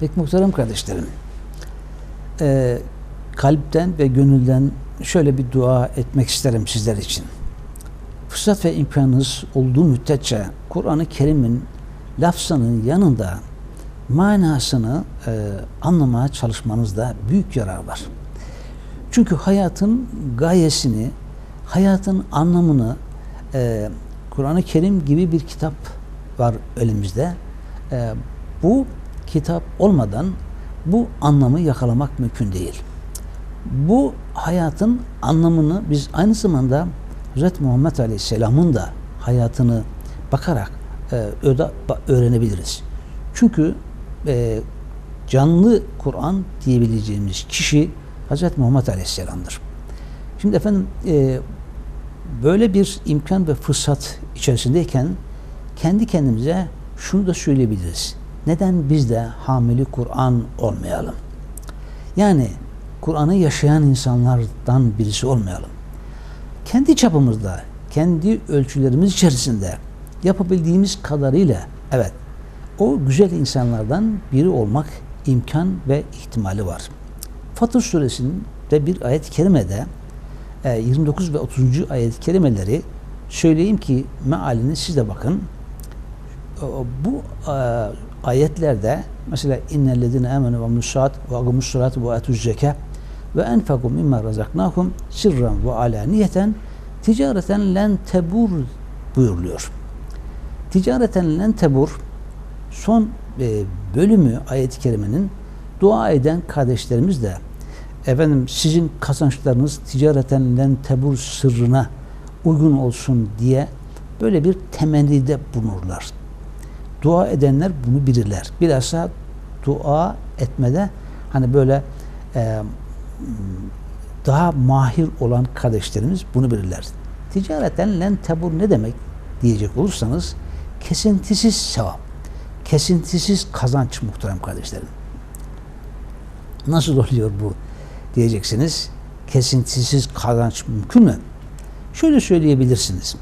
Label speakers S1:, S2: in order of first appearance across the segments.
S1: Peki muhterem kardeşlerim, e, kalpten ve gönülden şöyle bir dua etmek isterim sizler için. Fırsat ve imkanınız olduğu müddetçe Kur'an-ı Kerim'in lafzının yanında manasını e, anlamaya çalışmanızda büyük yarar var. Çünkü hayatın gayesini, hayatın anlamını e, Kur'an-ı Kerim gibi bir kitap var elimizde. E, bu kitap olmadan bu anlamı yakalamak mümkün değil. Bu hayatın anlamını biz aynı zamanda Hz. Muhammed Aleyhisselam'ın da hayatını bakarak e, öğrenebiliriz. Çünkü e, canlı Kur'an diyebileceğimiz kişi Hz. Muhammed Aleyhisselam'dır. Şimdi efendim e, böyle bir imkan ve fırsat içerisindeyken kendi kendimize şunu da söyleyebiliriz. Neden biz de hamili Kur'an olmayalım? Yani Kur'an'ı yaşayan insanlardan birisi olmayalım. Kendi çapımızda, kendi ölçülerimiz içerisinde yapabildiğimiz kadarıyla evet o güzel insanlardan biri olmak imkan ve ihtimali var. Fatır suresinde bir ayet-i kerimede 29 e, ve 30. ayet-i kerimeleri söyleyeyim ki mealini siz de bakın. Bu e, ayetlerde mesela innellezine amenu ve musat ve agumus salat ve atuz zeka ve enfaku mimma razaknahum sirran ve alaniyeten ticareten len tebur buyuruluyor. Ticareten len tebur son e, bölümü ayet-i kerimenin dua eden kardeşlerimiz de efendim sizin kazançlarınız ticareten len tebur sırrına uygun olsun diye böyle bir temennide bulunurlar. Dua edenler bunu bilirler. Bilhassa dua etmede hani böyle e, daha mahir olan kardeşlerimiz bunu bilirler. Ticareten len tebur ne demek diyecek olursanız kesintisiz sevap, kesintisiz kazanç muhterem kardeşlerim. Nasıl oluyor bu diyeceksiniz. Kesintisiz kazanç mümkün mü? Şöyle söyleyebilirsiniz.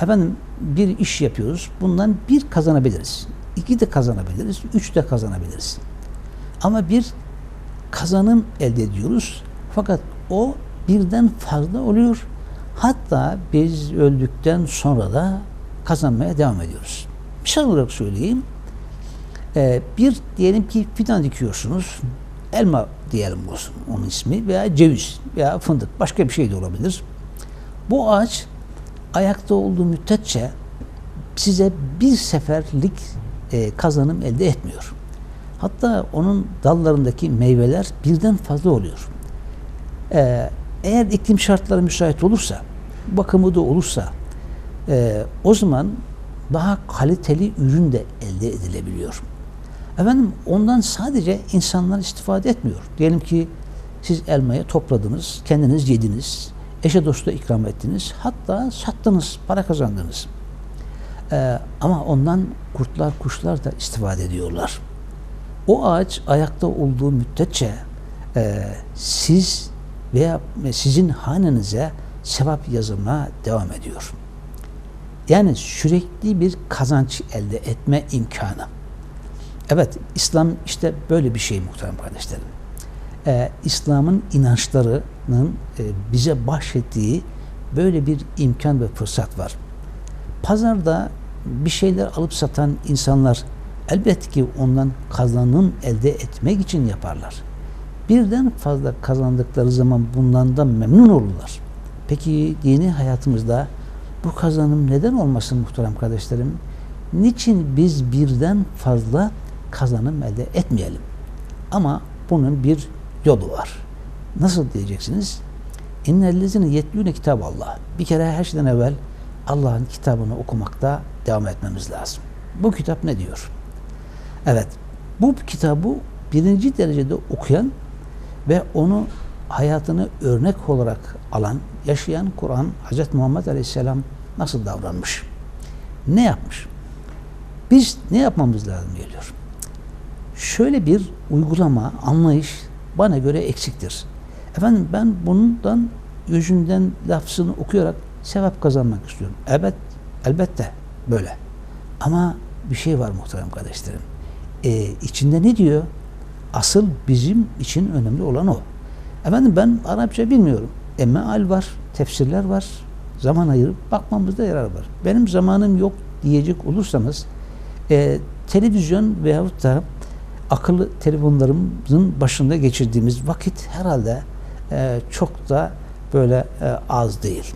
S1: Efendim bir iş yapıyoruz. Bundan bir kazanabiliriz. iki de kazanabiliriz. Üç de kazanabiliriz. Ama bir kazanım elde ediyoruz. Fakat o birden fazla oluyor. Hatta biz öldükten sonra da kazanmaya devam ediyoruz. Misal olarak söyleyeyim. Ee, bir diyelim ki fidan dikiyorsunuz. Elma diyelim olsun onun ismi veya ceviz veya fındık başka bir şey de olabilir. Bu ağaç ayakta olduğu müddetçe size bir seferlik e, kazanım elde etmiyor. Hatta onun dallarındaki meyveler birden fazla oluyor. Ee, eğer iklim şartları müsait olursa, bakımı da olursa e, o zaman daha kaliteli ürün de elde edilebiliyor. Efendim ondan sadece insanlar istifade etmiyor. Diyelim ki siz elmayı topladınız, kendiniz yediniz, eşe dosta ikram ettiniz, hatta sattınız, para kazandınız. Ee, ama ondan kurtlar, kuşlar da istifade ediyorlar. O ağaç ayakta olduğu müddetçe e, siz veya sizin hanenize sevap yazılma devam ediyor. Yani sürekli bir kazanç elde etme imkanı. Evet, İslam işte böyle bir şey muhterem kardeşlerim. Ee, İslam'ın inançlarının e, bize bahşettiği böyle bir imkan ve fırsat var. Pazarda bir şeyler alıp satan insanlar elbette ki ondan kazanım elde etmek için yaparlar. Birden fazla kazandıkları zaman bundan da memnun olurlar. Peki dini hayatımızda bu kazanım neden olmasın muhterem kardeşlerim? Niçin biz birden fazla kazanım elde etmeyelim? Ama bunun bir yolu var. Nasıl diyeceksiniz? İnnellezine yetlûne kitab Allah. Bir kere her şeyden evvel Allah'ın kitabını okumakta devam etmemiz lazım. Bu kitap ne diyor? Evet, bu kitabı birinci derecede okuyan ve onu hayatını örnek olarak alan, yaşayan Kur'an, Hz. Muhammed Aleyhisselam nasıl davranmış? Ne yapmış? Biz ne yapmamız lazım geliyor? Şöyle bir uygulama, anlayış bana göre eksiktir. Efendim ben bundan yüzünden lafzını okuyarak sevap kazanmak istiyorum. Evet, elbette böyle. Ama bir şey var muhterem kardeşlerim. Ee, içinde ne diyor? asıl bizim için önemli olan o. Efendim ben Arapça bilmiyorum. E meal var, tefsirler var. Zaman ayırıp bakmamızda yarar var. Benim zamanım yok diyecek olursanız e, televizyon veyahut da akıllı telefonlarımızın başında geçirdiğimiz vakit herhalde e, çok da böyle e, az değil.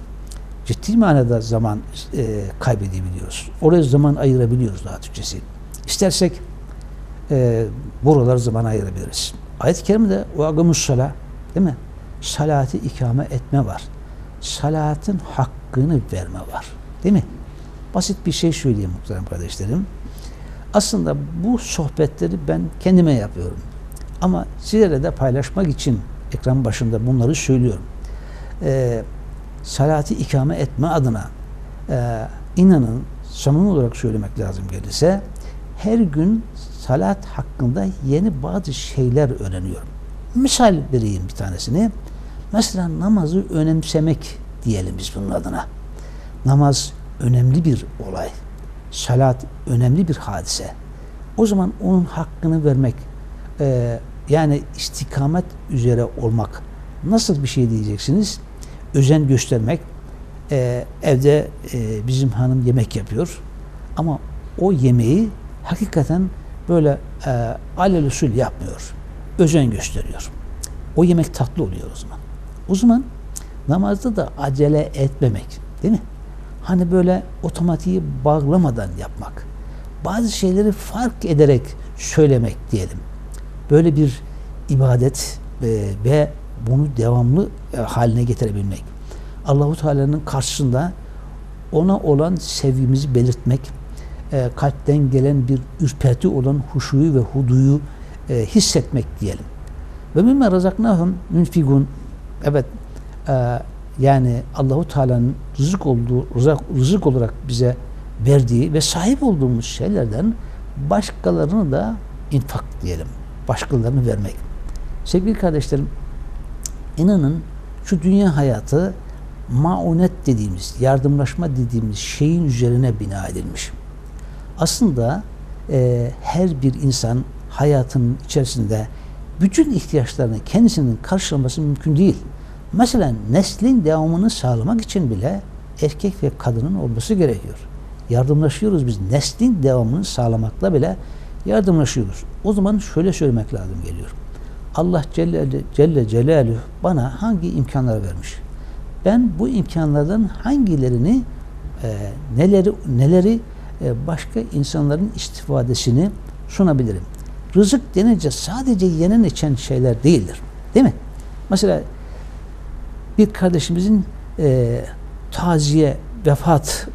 S1: Ciddi manada zaman e, kaybedebiliyoruz. Oraya zaman ayırabiliyoruz daha Türkçesi. İstersek e, buralar zaman ayırabiliriz. Ayet-i Kerime'de وَاَقَمُ sala değil mi? Salatı ikame etme var. Salatın hakkını verme var. Değil mi? Basit bir şey söyleyeyim muhterem kardeşlerim. Aslında bu sohbetleri ben kendime yapıyorum. Ama sizlere de paylaşmak için ekran başında bunları söylüyorum. Ee, salatı ikame etme adına e, inanın samimi olarak söylemek lazım gelirse her gün salat hakkında yeni bazı şeyler öğreniyorum. Misal vereyim bir tanesini. Mesela namazı önemsemek diyelim biz bunun adına. Namaz önemli bir olay. Salat önemli bir hadise. O zaman onun hakkını vermek, e, yani istikamet üzere olmak nasıl bir şey diyeceksiniz? Özen göstermek. E, evde e, bizim hanım yemek yapıyor ama o yemeği hakikaten böyle e, alelüsül yapmıyor. Özen gösteriyor. O yemek tatlı oluyor o zaman. O zaman namazda da acele etmemek değil mi? Hani böyle otomatiği bağlamadan yapmak. Bazı şeyleri fark ederek söylemek diyelim. Böyle bir ibadet e, ve bunu devamlı e, haline getirebilmek. Allahu Teala'nın karşısında ona olan sevgimizi belirtmek, e, kalpten gelen bir ürperti olan huşuyu ve huduyu e, hissetmek diyelim. Ve mimme razaknahum münfigun evet e, yani Allahu Teala'nın rızık olduğu rızık, rızık olarak bize verdiği ve sahip olduğumuz şeylerden başkalarını da infak diyelim. Başkalarını vermek. Sevgili kardeşlerim inanın şu dünya hayatı maunet dediğimiz, yardımlaşma dediğimiz şeyin üzerine bina edilmiş. Aslında e, her bir insan hayatının içerisinde bütün ihtiyaçlarını kendisinin karşılaması mümkün değil. Mesela neslin devamını sağlamak için bile erkek ve kadının olması gerekiyor. Yardımlaşıyoruz biz. Neslin devamını sağlamakla bile yardımlaşıyoruz. O zaman şöyle söylemek lazım geliyor. Allah Celle, Celle Celaluhu bana hangi imkanlar vermiş? Ben bu imkanlardan hangilerini e, neleri neleri e, başka insanların istifadesini sunabilirim? Rızık denince sadece yenen içen şeyler değildir. Değil mi? Mesela bir kardeşimizin e, taziye vefat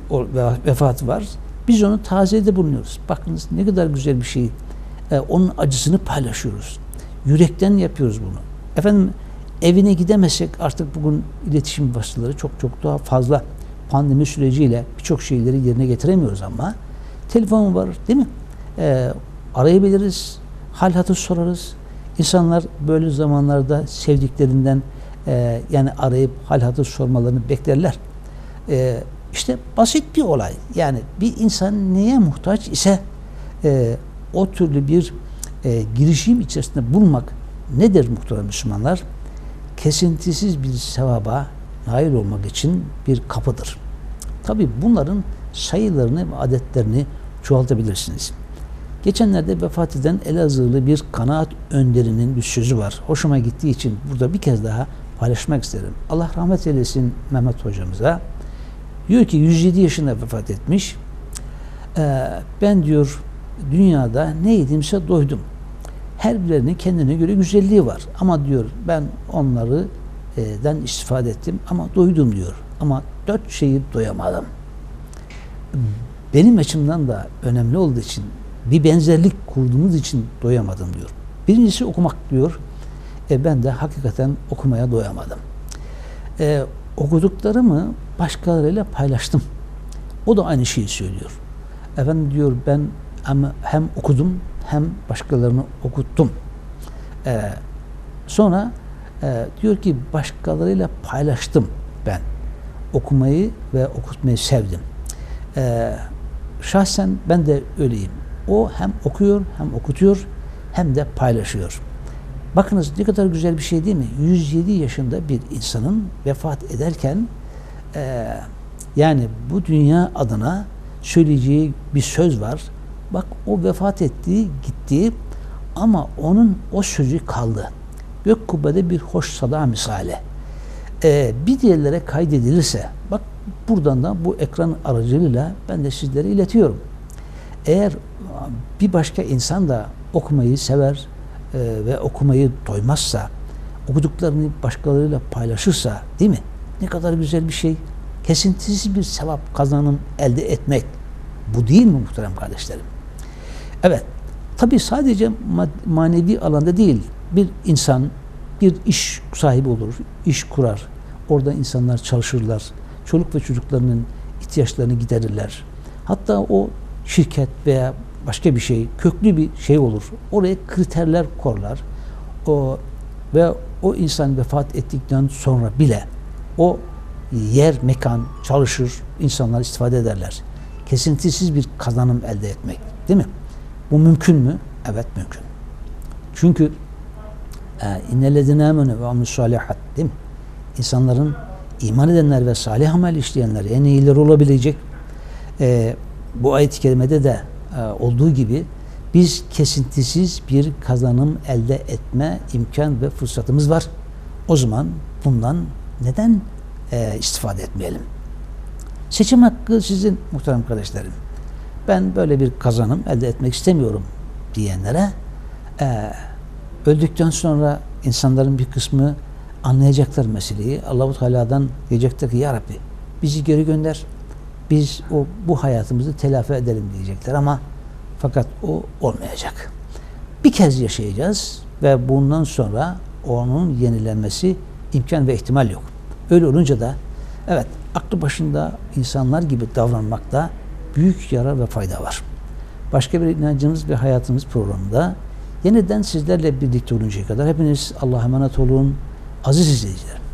S1: vefatı var. Biz onu taziyede bulunuyoruz. Bakınız ne kadar güzel bir şey. E, onun acısını paylaşıyoruz. Yürekten yapıyoruz bunu. Efendim evine gidemezsek artık bugün iletişim vasıtaları çok çok daha fazla pandemi süreciyle birçok şeyleri yerine getiremiyoruz ama telefon var değil mi? E, arayabiliriz, hal hatır sorarız. İnsanlar böyle zamanlarda sevdiklerinden e, yani arayıp hal hatır sormalarını beklerler. E, işte basit bir olay. Yani bir insan neye muhtaç ise e, o türlü bir e, girişim içerisinde bulmak nedir muhterem Müslümanlar? Kesintisiz bir sevaba nail olmak için bir kapıdır. Tabi bunların sayılarını ve adetlerini çoğaltabilirsiniz. Geçenlerde vefat eden Elazığlı bir kanaat önderinin bir sözü var. Hoşuma gittiği için burada bir kez daha paylaşmak isterim. Allah rahmet eylesin Mehmet hocamıza. Diyor ki 107 yaşında vefat etmiş. Ee, ben diyor dünyada ne yedimse doydum. Her birinin kendine göre güzelliği var. Ama diyor ben onları den istifade ettim ama doydum diyor. Ama dört şeyi doyamadım. Benim açımdan da önemli olduğu için bir benzerlik kurduğumuz için doyamadım diyor. Birincisi okumak diyor. E ben de hakikaten okumaya doyamadım. E, okuduklarımı başkalarıyla paylaştım. O da aynı şeyi söylüyor. Efendim diyor ben hem, hem okudum hem başkalarını okuttum. E, sonra e, diyor ki başkalarıyla paylaştım ben. Okumayı ve okutmayı sevdim. E, şahsen ben de öyleyim. O hem okuyor hem okutuyor hem de paylaşıyor. Bakınız ne kadar güzel bir şey değil mi? 107 yaşında bir insanın vefat ederken e, yani bu dünya adına söyleyeceği bir söz var. Bak o vefat etti, gitti ama onun o sözü kaldı. Gök kubbede bir hoş sada misali. E, bir diğerlere kaydedilirse, bak buradan da bu ekran aracılığıyla ben de sizlere iletiyorum. Eğer bir başka insan da okumayı sever e, ve okumayı doymazsa, okuduklarını başkalarıyla paylaşırsa değil mi? Ne kadar güzel bir şey. Kesintisiz bir sevap kazanım elde etmek. Bu değil mi muhterem kardeşlerim? Evet. Tabi sadece manevi alanda değil. Bir insan bir iş sahibi olur, iş kurar. Orada insanlar çalışırlar. Çoluk ve çocuklarının ihtiyaçlarını giderirler. Hatta o şirket veya başka bir şey, köklü bir şey olur. Oraya kriterler korlar. O ve o insan vefat ettikten sonra bile o yer, mekan çalışır, insanlar istifade ederler. Kesintisiz bir kazanım elde etmek. Değil mi? Bu mümkün mü? Evet mümkün. Çünkü innellezine amenu ve amilus salihat değil mi? İnsanların iman edenler ve salih amel işleyenler en iyileri olabilecek. E, bu ayet-i kerimede de e, olduğu gibi biz kesintisiz bir kazanım elde etme imkan ve fırsatımız var. O zaman bundan neden e, istifade etmeyelim? Seçim hakkı sizin muhterem kardeşlerim. Ben böyle bir kazanım elde etmek istemiyorum diyenlere e, öldükten sonra insanların bir kısmı anlayacaklar meseleyi. Allahu Teala'dan diyecekler ki ya Rabbi bizi geri gönder. Biz o bu hayatımızı telafi edelim diyecekler ama fakat o olmayacak. Bir kez yaşayacağız ve bundan sonra onun yenilenmesi imkan ve ihtimal yok. Öyle olunca da evet aklı başında insanlar gibi davranmakta büyük yarar ve fayda var. Başka bir inancımız ve hayatımız programında yeniden sizlerle birlikte oluncaya kadar hepiniz Allah'a emanet olun. Aziz izleyiciler.